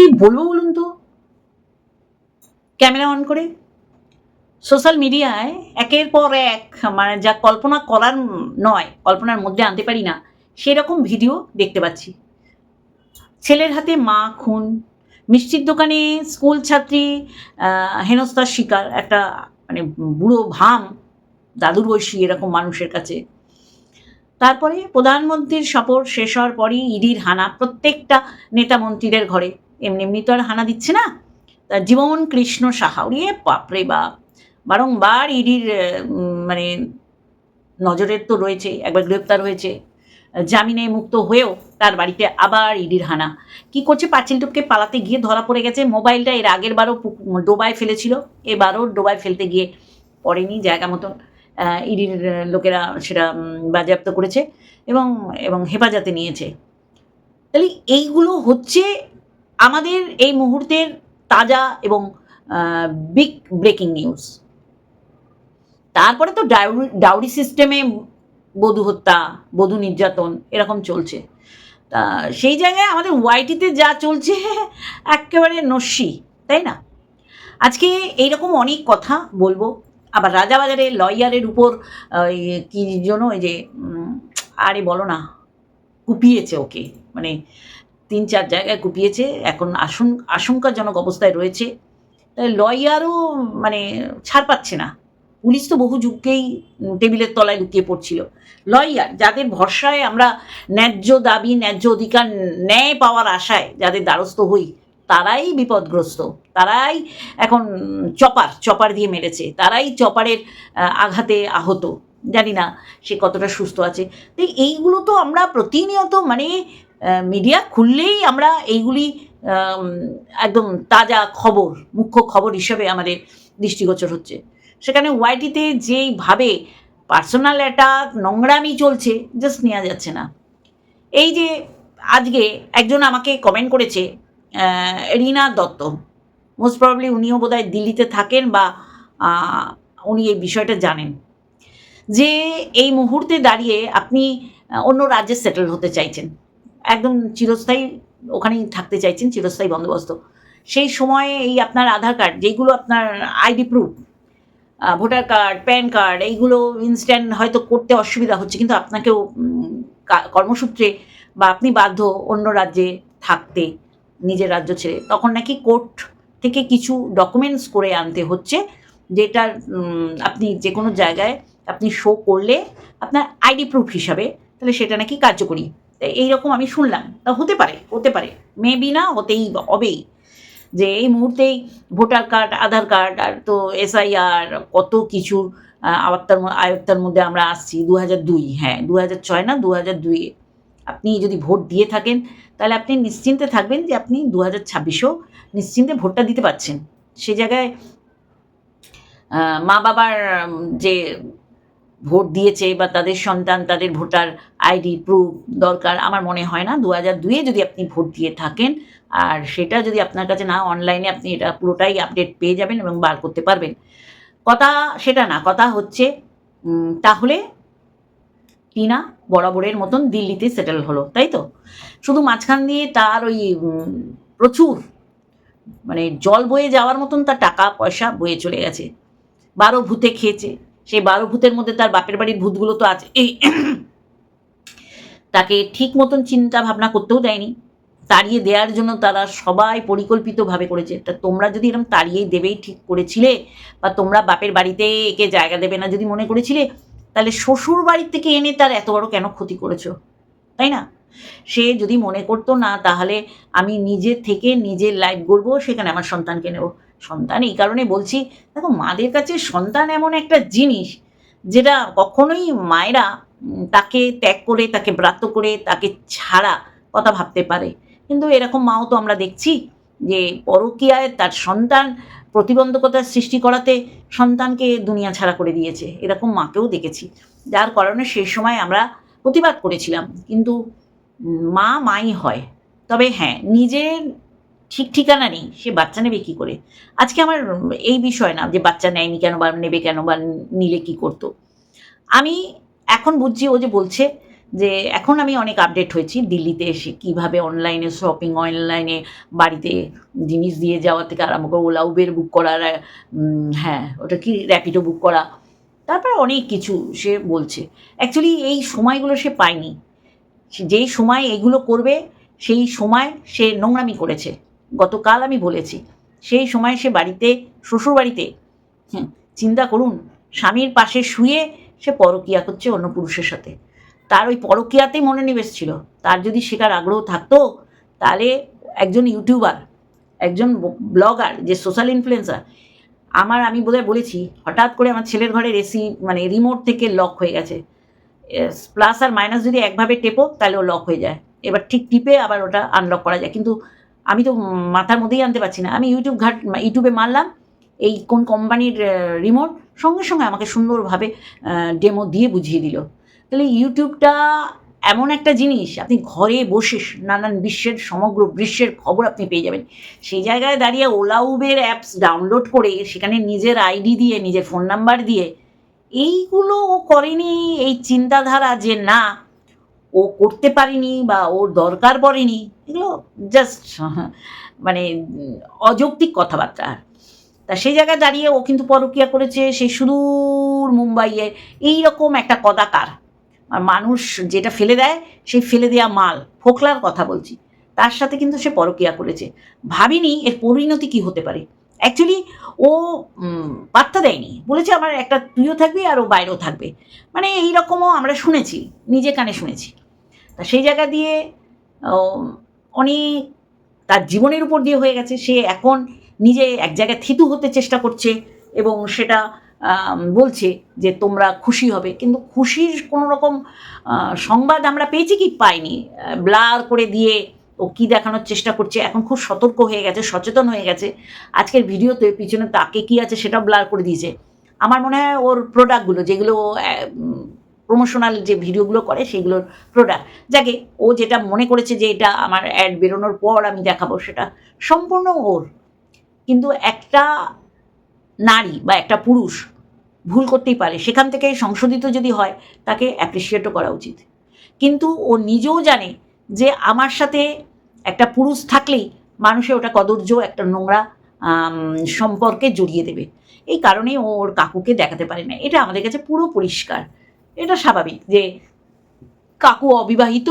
কি বলব বলুন তো? ক্যামেরা অন করে? সোশ্যাল মিডিয়ায় একের পর এক মানে যা কল্পনা করার নয়, কল্পনার মধ্যে আনতে পারি না, সেরকম ভিডিও দেখতে পাচ্ছি। ছেলের হাতে মা, খুন, মিষ্টির দোকানে স্কুল ছাত্রী হেনস্থার শিকার, একটা মানে বুড়ো ভাম, দাদুর বয়সী এরকম মানুষের কাছে। তারপরে প্রধানমন্ত্রীর সফর শেষ হওয়ার পরই ইডির হানা প্রত্যেকটা নেতা মন্ত্রীদের ঘরে। এমনি এমনি তো আর হানা দিচ্ছে না। তা জীবন কৃষ্ণ সাহা। উড়িয়ে বাপরে বাপ। বারংবার ইডির মানে নজরের তো রয়েছে, একবার গ্রেপ্তার হয়েছে। জামিনে মুক্ত হয়েও তার বাড়িতে আবার ইডির হানা। কি করছে পাঁচিল টুপকে পালাতে গিয়ে ধরা পড়ে গেছে। মোবাইলটা এর আগের বারও ডোবায় ফেলেছিল। এবারও ডোবায় ফেলতে গিয়ে পড়েনি জায়গা মতন। ইডির লোকেরা সেটা বাজেয়াপ্ত করেছে এবং এবং হেফাজতে নিয়েছে। তাহলে এইগুলো হচ্ছে আমাদের এই মুহূর্তের তাজা এবং বিগ ব্রেকিং নিউজ তারপরে তো ডাউরি সিস্টেমে বধূ হত্যা, বধূ নির্যাতন এরকম চলছে। তা সেই জায়গায় আমাদের ওয়াইটিতে যা চলছে, একেবারে নস্যি, তাই না? আজকে এইরকম অনেক কথা বলব। আবার রাজাবাজারে লয়ারের উপর কী জন্য ওই যে আরে বলো না, কুপিয়েছে ওকে। মানে তিন চার জায়গায় কুপিয়েছে। এখন আশং আশঙ্কাজনক অবস্থায় রয়েছে। লয়ারও মানে ছাড় পাচ্ছে না। পুলিশ তো বহু যুগকেই টেবিলের তলায় লুকিয়ে পড়ছিল। লয়ার, যাদের ভরসায় আমরা ন্যায্য দাবি, ন্যায্য অধিকার ন্যায় পাওয়ার আশায় যাদের দ্বারস্থ হই, তারাই বিপদগ্রস্ত। তারাই এখন চপার চপার দিয়ে মেরেছে। তারাই চপারের আঘাতে আহত। জানি না সে কতটা সুস্থ আছে। তো এইগুলো তো আমরা প্রতিনিয়ত মানে মিডিয়া খুললেই আমরা এইগুলি একদম তাজা খবর, মুখ্য খবর হিসেবে আমাদের দৃষ্টিগোচর হচ্ছে। সেখানে ওয়াইটিতে যেইভাবে পার্সোনাল অ্যাটাক নোংরামি চলছে জাস্ট নেওয়া যাচ্ছে না। এই যে আজকে একজন আমাকে কমেন্ট করেছে রিনা দত্ত। মোস্ট প্রবলি উনিও বোধহয় দিল্লিতে থাকেন বা উনি এই বিষয়টা জানেন। যে এই মুহূর্তে দাঁড়িয়ে আপনি অন্য রাজ্যে সেটেল হতে চাইছেন। একদম চিরস্থায়ী ওখানেই থাকতে চাইছেন চিরস্থায়ী বন্দোবস্ত। সেই সময়ে এই আপনার আধার কার্ড যেগুলো আপনার ID proof voter card, PAN card, এইগুলো ইনস্ট্যান্ট হয়তো করতে অসুবিধা হচ্ছে, কিন্তু আপনাকেও কর্মসূত্রে বা আপনি বাধ্য অন্য রাজ্যে থাকতে, নিজের রাজ্য ছেড়ে, তখন নাকি কোর্ট থেকে কিছু ডকুমেন্টস করে আনতে হচ্ছে যেটা আপনি যে কোনো জায়গায় আপনি শো করলে আপনার আইডি প্রুফ হিসাবে, তাহলে সেটা নাকি কার্যকরী। এইরকম আমি শুনলাম। তা হতে পারে হতে পারে। মেবি না, হতেই হবেই। যে এই মুহূর্তেই ভোটার কার্ড, আধার কার্ড আর তো এসআইআর কত আওতার ম- আয়ত্তার মধ্যে আমরা আসছি। দু হাজার দুই হ্যাঁ দু হাজার ছয় না দু হাজার দুইয়ে আপনি যদি ভোট দিয়ে থাকেন, তাহলে আপনি নিশ্চিন্তে থাকবেন যে আপনি দু হাজার ছাব্বিশেও নিশ্চিন্তে ভোটটা দিতে পারছেন। সে জায়গায় মা বাবার যে ভোট দিয়েছে বা তাদের সন্তান, তাদের ভোটার আইডি, প্রুফ দরকার, আমার মনে হয় না। দু হাজার দুইয়ে যদি আপনি ভোট দিয়ে থাকেন, আর সেটা যদি আপনার কাছে না, অনলাইনে আপনি এটা পুরোটাই আপডেট পেয়ে যাবেন এবং বার করতে পারবেন। কথা সেটা না, কথা হচ্ছে তাহলে টিনা বরাবরের মতন দিল্লিতে সেটেল হলো, তাই তো? শুধু মাঝখান দিয়ে তার ওই প্রচুর মানে জল বয়ে যাওয়ার মতন তার টাকা পয়সা বয়ে চলে গেছে। বারো ভূতে খেয়েছে। সেই বারো ভূতের মধ্যে তার বাপের বাড়ির ভূতগুলো তো আছে। এই তাকে ঠিক মতন চিন্তা ভাবনা করতেও দেয়নি। তাড়িয়ে দেওয়ার জন্য তারা সবাই পরিকল্পিতভাবে করেছে। তা তোমরা যদি এরকম তাড়িয়ে দেবেই ঠিক করেছিলে বা তোমরা বাপের বাড়িতে একে জায়গা দেবে না যদি মনে করেছিলে, তাহলে শ্বশুর বাড়ির থেকে এনে তার এত বড় কেন ক্ষতি করেছ? তাই না? সে যদি মনে করতো, না, তাহলে আমি নিজে থেকে নিজের লাইফ গড়বো, সেখানে আমার সন্তানকে নেব। সন্তান, এই কারণে বলছি, দেখো, মাদের কাছে সন্তান এমন একটা জিনিস যেটা কখনোই মায়েরা তাকে ত্যাগ করে, তাকে ব্রাত্য করে, তাকে ছাড়া কথা ভাবতে পারে। কিন্তু এরকম মাও তো আমরা দেখছি যে পরকীয়ায় তার সন্তান প্রতিবন্ধকতার সৃষ্টি করাতে সন্তানকে দুনিয়া ছাড়া করে দিয়েছে। এরকম মাকেও দেখেছি। যার কারণে সেই সময় আমরা প্রতিবাদ করেছিলাম। কিন্তু মা মাই হয়। তবে হ্যাঁ নিজের ঠিক ঠিকানা নেই সে বাচ্চা নেবে কি করে? আজকে আমার এই বিষয় না যে বাচ্চা নেয়নি কেন বা নেবে কেন বা নিলে কি করতো? আমি এখন বুঝছি ও যে বলছে যে এখন আমি অনেক আপডেট হয়েছি দিল্লিতে এসে কীভাবে অনলাইনে শপিং অনলাইনে বাড়িতে জিনিস দিয়ে যাওয়া থেকে আরম্ভ করে ওলা উবের বুক করা উম, হ্যাঁ ওটা কি র্যাপিডো বুক করা তারপর অনেক কিছু সে বলছে। অ্যাকচুয়ালি এই সময়গুলো সে পায়নি। যেই সময় এগুলো করবে সেই সময় সে নোংরামি করেছে। গতকাল আমি বলেছি। সেই সময় সে বাড়িতে শ্বশুর বাড়িতে হুম, চিন্তা করুন স্বামীর পাশে শুয়ে সে পরকিয়া করছে অন্য পুরুষের সাথে। তার ওই পরকিয়াতেই মনোনিবেশ ছিল। তার যদি শেখার আগ্রহ থাকতো তাহলে একজন ইউটিউবার একজন ব্লগার যে সোশ্যাল ইনফ্লুয়েন্সার আমার আমি বোধহয় বলেছি হঠাৎ করে আমার ছেলের ঘরের এসি মানে রিমোট থেকে লক হয়ে গেছে। প্লাস আর মাইনাস যদি একভাবে টেপো তাহলে ও লক হয়ে যায়। এবার ঠিক টিপে আবার ওটা আনলক করা যায়। কিন্তু আমি তো মাথার মধ্যেই আনতে পারছি না। আমি ইউটিউব ঘাট ইউটিউবে মারলাম, এই কোন কোম্পানির রিমোট সঙ্গে সঙ্গে আমাকে সুন্দরভাবে ডেমো দিয়ে বুঝিয়ে দিল। তাহলে ইউটিউবটা এমন একটা জিনিস, আপনি ঘরে বসে নানান বিশ্বের, সমগ্র বিশ্বের খবর আপনি পেয়ে যাবেন। সেই জায়গায় দাঁড়িয়ে ওলা উবের অ্যাপস ডাউনলোড করে, সেখানে নিজের আইডি দিয়ে, নিজের ফোন নাম্বার দিয়ে, এইগুলো ও করেনি, এই চিন্তাধারা যে না, ও করতে পারেনি বা ওর দরকার পড়েনি এগুলো জাস্ট মানে অযৌক্তিক কথাবার্তা তা সেই জায়গায় দাঁড়িয়ে ও কিন্তু পরকিয়া করেছে সেই সুদূর মুম্বাইয়ে। এইরকম একটা কদাকার। আর মানুষ যেটা ফেলে দেয়, সেই ফেলে দেওয়া মাল। ফোকলার কথা বলছি। তার সাথে কিন্তু সে পরকিয়া করেছে। ভাবিনি এর পরিণতি কি হতে পারে। অ্যাকচুয়ালি ও পাত্তা দেয়নি। বলেছে, আমার একটা তুইও থাকবি আর ও বাইরেও থাকবে। মানে এইরকমও আমরা শুনেছি, নিজে কানে শুনেছি। তা সেই জায়গা দিয়ে অনেক তার জীবনের উপর দিয়ে হয়ে গেছে। সে এখন নিজে এক জায়গায় থিতু হতে চেষ্টা করছে এবং সেটা বলছে যে তোমরা খুশি হবে। কিন্তু খুশির কোনো রকম সংবাদ আমরা পেয়েছি কি? পাইনি। ব্লার করে দিয়ে ও কি দেখানোর চেষ্টা করছে? এখন খুব সতর্ক হয়ে গেছে, সচেতন হয়ে গেছে। আজকের ভিডিওতে পিছনে তাকে কি আছে সেটা ব্লার করে দিয়েছে। আমার মনে হয় ওর প্রোডাক্টগুলো যেগুলো প্রমোশনাল যে ভিডিওগুলো করে সেগুলোর প্রোডাক্ট যাকে ও যেটা মনে করেছে যে এটা আমার অ্যাড বেরোনোর পর আমি দেখাবো সেটা সম্পূর্ণ ওর। কিন্তু একটা নারী বা একটা পুরুষ ভুল করতেই পারে। সেখান থেকে সংশোধিত যদি হয়, তাকে অ্যাপ্রিসিয়েটও করা উচিত। কিন্তু ও নিজেও জানে যে আমার সাথে একটা পুরুষ থাকলেই মানুষে ওটা কদর্য একটা নোংরা সম্পর্কে জড়িয়ে দেবে। এই কারণেই ও ওর কাকুকে দেখাতে পারে না। এটা আমাদের কাছে পুরো পরিষ্কার। এটা স্বাভাবিক যে কাকু অবিবাহিত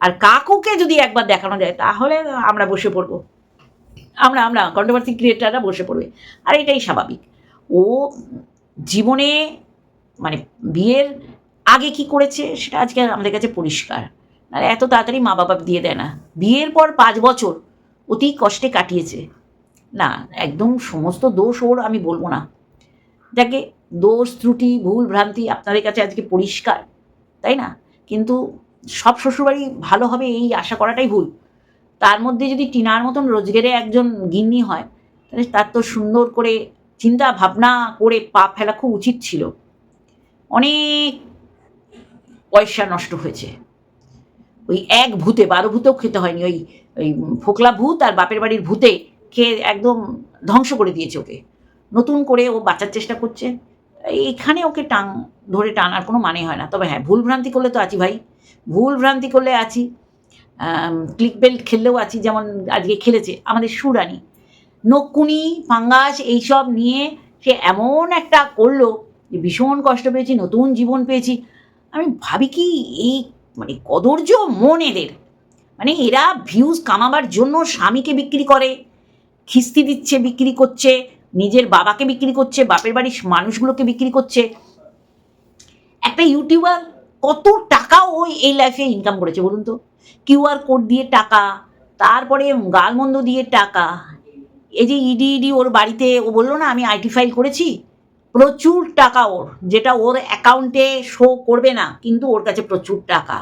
আর কাকুকে যদি একবার দেখানো যায়, তাহলে আমরা বসে পড়ব। আমরা আমরা কন্ট্রোভার্সি ক্রিয়েটাররা বসে পড়বে। আর এটাই স্বাভাবিক। ও জীবনে মানে বিয়ের আগে কি করেছে, সেটা আজকে আমাদের কাছে পরিষ্কার। আর এত তাড়াতাড়ি মা বাবা দিয়ে দেয় না। বিয়ের পর পাঁচ বছর অতি কষ্টে কাটিয়েছে। না, একদম সমস্ত দোষ ওর, আমি বলব না। যাকে দোষ, ত্রুটি, ভুল, ভ্রান্তি আপনাদের কাছে আজকে পরিষ্কার, তাই না? কিন্তু সব শ্বশুরবাড়ি ভালো হবে এই আশা করাটাই ভুল। তার মধ্যে যদি টিনার মতন রোজগারে একজন গিন্নি হয়, তাহলে তার তো সুন্দর করে চিন্তা ভাবনা করে পা ফেলা খুব উচিত ছিল। অনেক পয়সা নষ্ট হয়েছে। ওই এক ভূতে, বারো ভূতেও খেতে হয়নি, ওই ওই ফোকলা ভূত আর বাপের বাড়ির ভূতে খেয়ে একদম ধ্বংস করে দিয়েছে ওকে। নতুন করে ও বাঁচার চেষ্টা করছে। এখানে ওকে টাং ধরে টানার কোনো মানে হয় না। তবে হ্যাঁ ভুল ভ্রান্তি করলে তো আছি ভাই। ভুল ভ্রান্তি করলে আছি। ক্লিক বেল্ট খেললেও আছি, যেমন আজকে খেলেছে আমাদের সুরানি। নকুনি ফাঙ্গাস এইসব নিয়ে সে এমন একটা করল যে ভীষণ কষ্ট পেয়েছি, নতুন জীবন পেয়েছি। আমি ভাবি কি, এই মানে কদর্য মন এদের। মানে এরা ভিউজ কামাবার জন্য স্বামীকে বিক্রি করে, খিস্তি দিচ্ছে, বিক্রি করছে নিজের বাবাকে বিক্রি করছে, বাপের বাড়ির মানুষগুলোকে বিক্রি করছে। একটা ইউটিউবার কত টাকা ওই এই লাইফে ইনকাম করেছে বলুন তো? কিউআর কোড দিয়ে টাকা, তারপরে গালমন্দ দিয়ে টাকা। এই যে ইডি ইডি ওর বাড়িতে, ও বলল না, আমি আইটি ফাইল করেছি। প্রচুর টাকা ওর, যেটা ওর অ্যাকাউন্টে শো করবে না, কিন্তু ওর কাছে প্রচুর টাকা।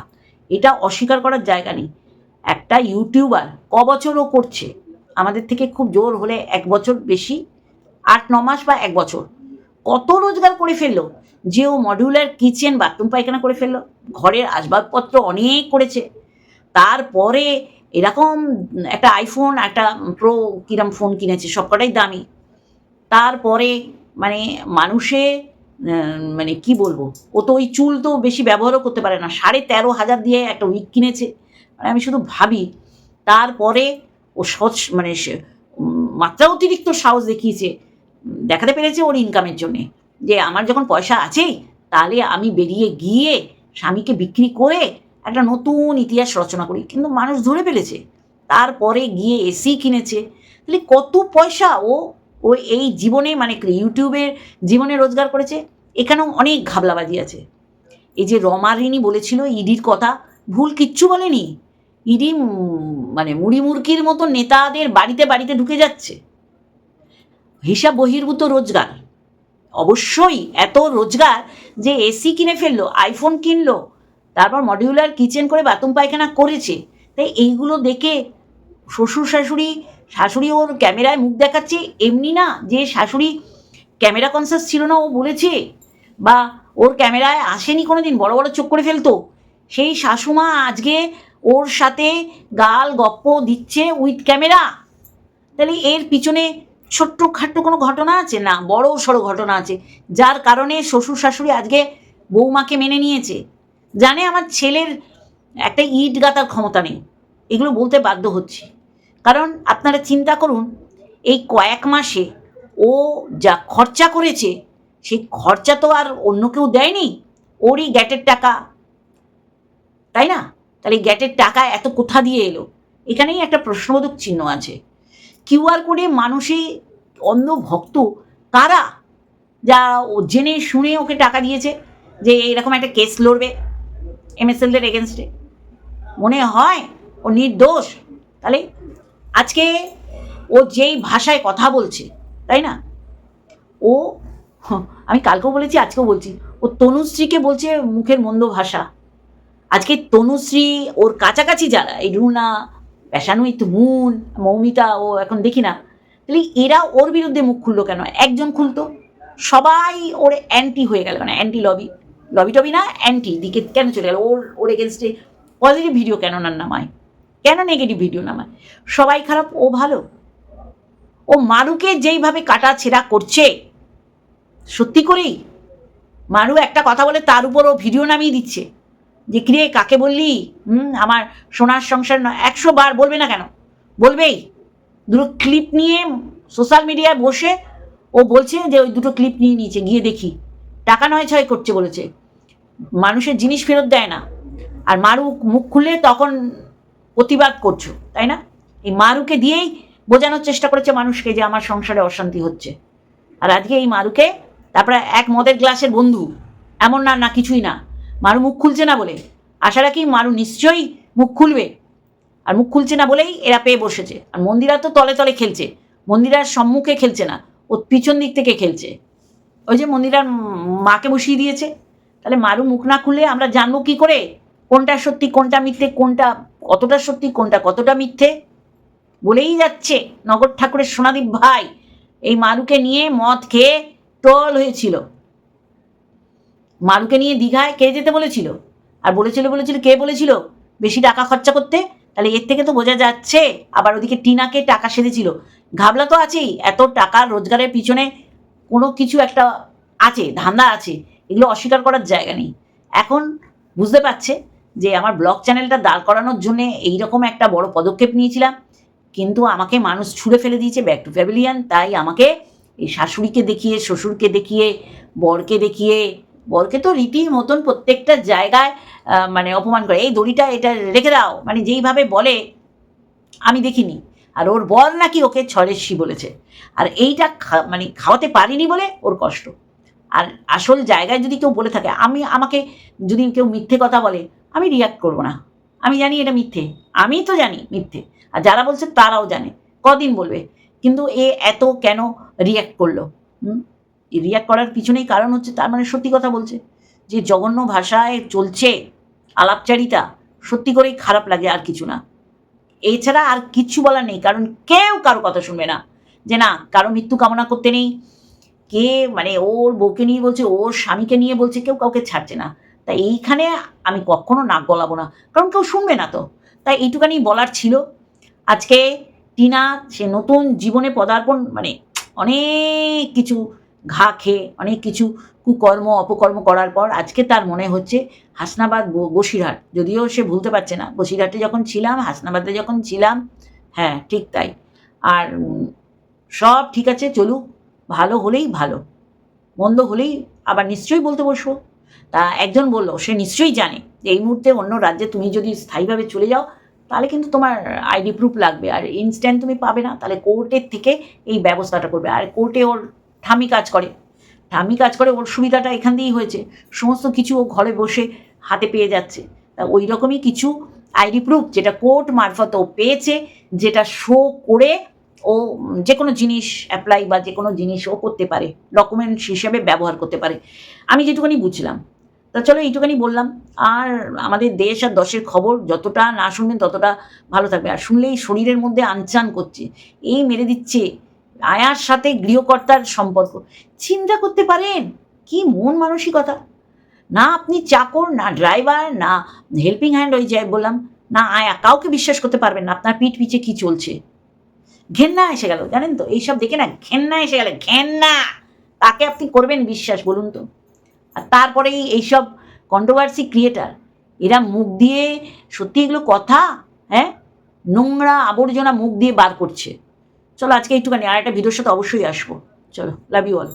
এটা অস্বীকার করার জায়গা নেই। একটা ইউটিউবার ক বছর ও করছে? আমাদের থেকে খুব জোর হলে এক বছর বেশি আট, ন মাস বা এক বছর। কত রোজগার করে ফেলল? যে ও মডিউলার কিচেন, বাথরুম, পায়খানা করে ফেলল। ঘরের আসবাবপত্র অনেক করেছে। তারপরে এরকম একটা আইফোন একটা প্রো কিরম ফোন কিনেছে, সবকটাই দামি। তারপরে মানে মানুষে মানে কি বলব? ও তো ওই চুল তো বেশি ব্যবহারও করতে পারে না। সাড়ে তেরো হাজার দিয়ে একটা উইক কিনেছে। মানে আমি শুধু ভাবি, তারপরে ও সৎ মানে মাত্রা অতিরিক্ত সাহস দেখিয়েছে। দেখাতে পেরেছে ওর ইনকামের জন্যে। যে আমার যখন পয়সা আছে তাহলে আমি বেরিয়ে গিয়ে স্বামীকে বিক্রি করে একটা নতুন ইতিহাস রচনা করি। কিন্তু মানুষ ধরে ফেলেছে। তারপরে গিয়ে এসি কিনেছে। তাহলে কত পয়সা ও ও এই জীবনে মানে ইউটিউবের জীবনে রোজগার করেছে? এখানেও অনেক ঘাবলাবাজি আছে। এই যে রমারিনী বলেছিল, ইডির কথা, ভুল কিচ্ছু বলেনি? ইডি মানে মুড়ি মুরকির মতো নেতাদের বাড়িতে বাড়িতে ঢুকে যাচ্ছে। হিসাব বহির্ভূত রোজগার। অবশ্যই এত রোজগার যে এসি কিনে ফেলল, আইফোন কিনলো, তারপর মডিউলার, কিচেন করে বাথরুম পায়খানা করেছে, তাই এইগুলো দেখে শ্বশুর শাশুড়ি শাশুড়ি ওর ক্যামেরায় মুখ দেখাচ্ছে, এমনি না যে শাশুড়ি ক্যামেরা কনসাস ছিল না, ও বলেছে, বা ওর ক্যামেরায় আসেনি কোনো দিন বড় বড় চোখ করে ফেলতো। সেই শাশুমা আজকে ওর সাথে গাল গপ্প দিচ্ছে উইথ ক্যামেরা তাহলে এর পিছনে ছোট্ট খাট্ট কোনো ঘটনা আছে? না, বড় সড়ো ঘটনা আছে। যার কারণে শ্বশুর শাশুড়ি আজকে বৌমাকে মেনে নিয়েছে। জানে আমার ছেলের একটা ইট গাতার ক্ষমতা নেই। এগুলো বলতে বাধ্য হচ্ছি। কারণ আপনারা চিন্তা করুন, এই কয়েক মাসে ও যা খরচা করেছে, সেই খরচা তো আর অন্য কেউ দেয়নি। ওরই গ্যাটের টাকা। তাই না? তাহলে গ্যাটের টাকা এত কোথা দিয়ে এলো? এখানেই একটা প্রশ্নবোধক চিহ্ন আছে। কিউআর কোডে মানুষে অন্ধ ভক্ত কারা? যা ও জেনে শুনে ওকে টাকা দিয়েছে যে এরকম একটা কেস লড়বে এমএসএলদের এগেনস্টে মনে হয় ও নির্দোষ। তাহলে আজকে ও যেই ভাষায় কথা বলছে, তাই না? ও, আমি কালকেও বলেছি, আজকেও বলছি, ও তনুশ্রীকে বলছে মুখের মন্দ ভাষা। আজকে তনুশ্রী ওর কাছাকাছি যারা, এই রুনা পেশানুইত মুন, মৌমিতা ও এখন দেখি না। তাহলে এরা ওর বিরুদ্ধে মুখ খুললো কেন? একজন খুলতো। সবাই ওর অ্যান্টি হয়ে গেল মানে অ্যান্টি লবি লবি টবি না অ্যান্টি দিকে কেন চলে গেল? ওর ওর এগেনস্টে পজিটিভ ভিডিও কেন না নামায়? কেন নেগেটিভ ভিডিও নামায়? সবাই খারাপ, ও ভালো। ও মারুকে যেইভাবে কাটা ছেঁড়া করছে, সত্যি করেই? মারু একটা কথা বলে, তার উপর ও ভিডিও নামিয়ে দিচ্ছে। যে, কিরে, কাকে বললি? হুম, আমার সোনার সংসার নয়। একশো বার বলবে না কেন? বলবেই। দুটো ক্লিপ নিয়ে সোশ্যাল মিডিয়ায় বসে ও বলছে যে, ওই দুটো ক্লিপ নিয়ে নিয়েছে গিয়ে দেখি। টাকা নয় ছয় করছে বলেছে। মানুষের জিনিস ফেরত দেয় না। আর মারু মুখ খুলে তখন প্রতিবাদ করছ, তাই না? এই মারুকে দিয়েই বোঝানোর চেষ্টা করেছে মানুষকে যে, আমার সংসারে অশান্তি হচ্ছে। আর আজকে এই মারুকে, তারপরে এক মদের গ্লাসের বন্ধু, এমন না না কিছুই না। মারু মুখ খুলছে না বলে আশা রাখি মারু নিশ্চয়ই মুখ খুলবে। আর মুখ খুলছে না বলেই এরা পেয়ে বসেছে। আর মন্দিরা তো তলে তলে খেলছে। মন্দিরার সম্মুখে খেলছে না ও পিছন দিক থেকে খেলছে। ওই যে মন্দিরার মাকে বসিয়ে দিয়েছে। তাহলে মারু মুখ না খুলে আমরা জানব কি করে? কোনটা সত্যি, কোনটা মিথ্যে, কোনটা কতটা সত্যি, কোনটা কতটা মিথ্যে? বলেই যাচ্ছে নগর ঠাকুরের সোনাদীপ ভাই। এই মারুকে নিয়ে মদ খেয়ে টল হয়েছিল। মারুকে নিয়ে দীঘায় কে যেতে বলেছিল? আর বলেছিল বলেছিল, কে বলেছিল? বেশি টাকা খরচা করতে? তাহলে এর থেকে তো বোঝা যাচ্ছে। আবার ওদিকে টিনাকে টাকা সেধেছিল। ঘাবলা তো আছেই, এত টাকা রোজগারের পিছনে কোনো কিছু একটা আছে, ধান্দা আছে, এগুলো অস্বীকার করার জায়গা নেই। এখন বুঝতে পারছে যে আমার ব্লগ চ্যানেলটা দাঁড় করানোর জন্য এইরকম একটা বড় পদক্ষেপ নিয়েছিলাম। কিন্তু আমাকে মানুষ ছুঁড়ে ফেলে দিয়েছে ব্যাক টু ফ্যামিলিয়ান তাই আমাকে এই শাশুড়িকে দেখিয়ে, শ্বশুরকে দেখিয়ে, বরকে দেখিয়ে বরকে তো রীতির মতন প্রত্যেকটা জায়গায় মানে অপমান করে। এই দড়িটা, এটা রেখে দাও। মানে যেইভাবে বলে, আমি দেখিনি। আর ওর বর নাকি ওকে ছরেশি বলেছে। আর এইটা মানে খাওয়াতে পারিনি বলে ওর কষ্ট। আর আসল জায়গায় যদি কেউ বলে থাকে, আমি, আমাকে যদি কেউ মিথ্যে কথা বলে, আমি রিয়াক্ট করব না। আমি জানি এটা মিথ্যে। আমি তো জানি মিথ্যে। আর যারা বলছে তারাও জানে। কদিন বলবে? কিন্তু এ এত কেন রিয়াক্ট করল? হুম? রিয়াক্ট করার পিছনেই কারণ হচ্ছে তার মানে সত্যি কথা বলছে। যে জঘন্য ভাষায় চলছে আলাপচারিতা, সত্যি করেই খারাপ লাগে আর কিছু না। এছাড়া আর কিচ্ছু বলার নেই, কারণ কেউ কারও কথা শুনবে না। যে না, কারও মৃত্যু কামনা করতে নেই। কে মানে ওর বউকে নিয়ে বলছে, ওর স্বামীকে নিয়ে বলছে, কেউ কাউকে ছাড়ছে না। তাই এইখানে আমি কখনো নাক গলাবো না, কারণ কেউ শুনবে না তো। তাই এইটুখানি বলার ছিল। আজকে টিনা, সে নতুন জীবনে পদার্পণ মানে অনেক কিছু ঘা খেয়ে অনেক কিছু কুকর্ম, অপকর্ম করার পর আজকে তার মনে হচ্ছে হাসনাবাদ বসিরহাট। যদিও সে ভুলতে পারছে না। বসিরহাটে যখন ছিলাম, হাসনাবাদে যখন ছিলাম হ্যাঁ ঠিক তাই। আর সব ঠিক আছে, চলুক। ভালো হলেই ভালো। মন্দ হলেই আবার নিশ্চয়ই বলতে বসবো। তা একজন বলল, সে নিশ্চয়ই জানে যে এই মুহূর্তে অন্য রাজ্যে তুমি যদি স্থায়ীভাবে চলে যাও, তাহলে কিন্তু তোমার আইডি প্রুফ লাগবে। আর ইনস্ট্যান্ট তুমি পাবে না, তাহলে কোর্টের থেকে এই ব্যবস্থাটা করবে। আর কোর্টে ওর ঠামি কাজ করে। ঠামি কাজ করে, ওর সুবিধাটা এখান দিয়েই হয়েছে। সমস্ত কিছু ও ঘরে বসে হাতে পেয়ে যাচ্ছে। তা ওই রকমই কিছু আইডি প্রুফ যেটা কোর্ট মারফত ও পেয়েছে, যেটা শো করে ও যে কোনো জিনিস অ্যাপ্লাই বা যে কোনো জিনিস ও করতে পারে ডকুমেন্টস হিসেবে ব্যবহার করতে পারে। আমি যেটুকুনি বুঝলাম। তা চলো এইটুখানি বললাম। আর আমাদের দেশ আর দশের খবর যতটা না শুনবেন ততটা ভালো থাকবে। আর শুনলেই শরীরের মধ্যে আনচান করছে। এই মেরে দিচ্ছে আয়ার সাথে গৃহকর্তার সম্পর্ক। চিন্তা করতে পারেন, কি মন মানসিকতা? না আপনি চাকর, না ড্রাইভার, না হেল্পিং হ্যান্ড ওই যাই বললাম, না আয়া কাউকে বিশ্বাস করতে পারবেন না, আপনার পিঠ পিছে কি চলছে? ঘেন্না এসে গেল, জানেন তো? এইসব দেখে না ঘেন্না এসে গেল, ঘেন্না! তাকে আপনি করবেন বিশ্বাস, বলুন তো? আর তারপরেই এইসব কন্ট্রোভার্সি ক্রিয়েটার এরা মুখ দিয়ে সত্যি এগুলো কথা হ্যাঁ? নোংরা আবর্জনা মুখ দিয়ে বার করছে। চলো আজকে একটুখানি আর একটা ভিডিওর সাথে অবশ্যই আসব। চলো লাভ ইউ অল